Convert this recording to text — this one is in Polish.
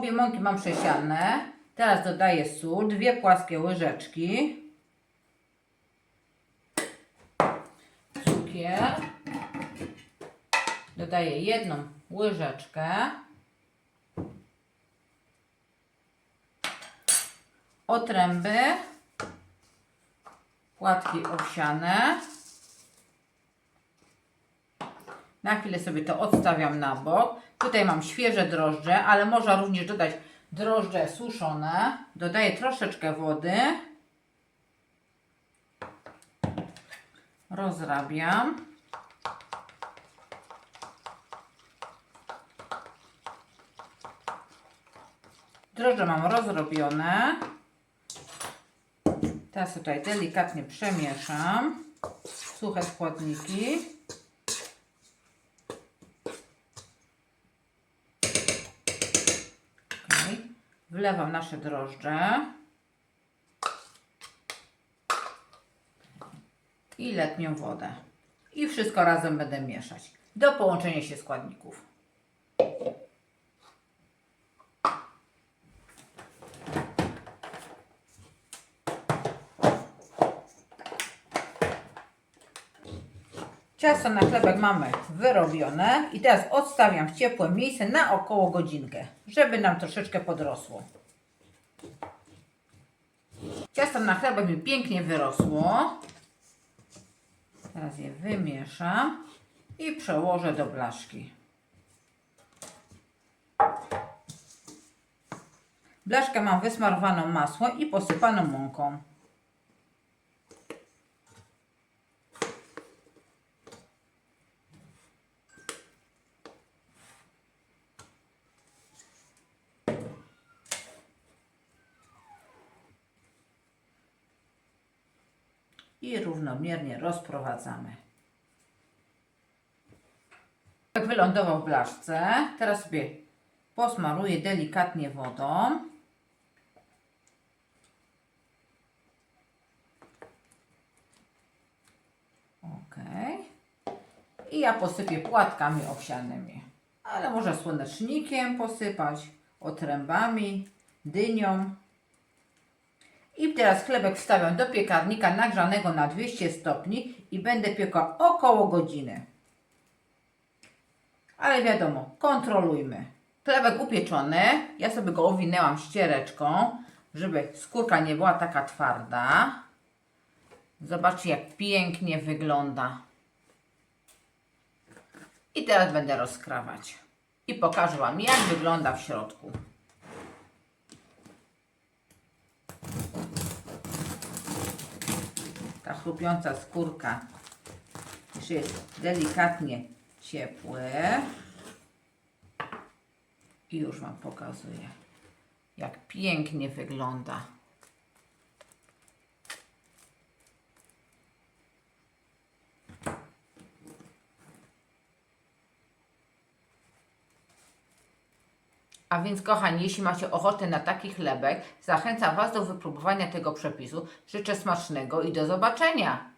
Obie mąki mam przesiane. Teraz dodaję sól, dwie płaskie łyżeczki. Cukier. Dodaję jedną łyżeczkę. Otręby. Płatki owsiane. Na chwilę sobie to odstawiam na bok. Tutaj mam świeże drożdże, ale można również dodać drożdże suszone. Dodaję troszeczkę wody. Rozrabiam. Drożdże mam rozrobione. Teraz tutaj delikatnie przemieszam suche składniki. Wlewam nasze drożdże. I letnią wodę. I wszystko razem będę mieszać. Do połączenia się składników. Ciasto na chlebek mamy wyrobione i teraz odstawiam w ciepłe miejsce na około godzinkę, żeby nam troszeczkę podrosło. Ciasto na chlebek mi pięknie wyrosło. Teraz je wymieszam i przełożę do blaszki. Blaszkę mam wysmarowaną masłem i posypaną mąką. I równomiernie rozprowadzamy. Jak wylądował w blaszce, teraz sobie posmaruję delikatnie wodą. Ok. I ja posypię płatkami owsianymi. Ale można słonecznikiem posypać, otrębami, dynią. I teraz chlebek wstawiam do piekarnika nagrzanego na 200 stopni i będę piekła około godziny. Ale wiadomo, kontrolujmy. Chlebek upieczony, ja sobie go owinęłam ściereczką, żeby skórka nie była taka twarda. Zobaczcie, jak pięknie wygląda. I teraz będę rozkrawać. I pokażę Wam, jak wygląda w środku. Ta chrupiąca skórka jeszcze jest delikatnie ciepły. I już Wam pokazuję, jak pięknie wygląda. A więc, kochani, jeśli macie ochotę na taki chlebek, zachęcam Was do wypróbowania tego przepisu. Życzę smacznego i do zobaczenia.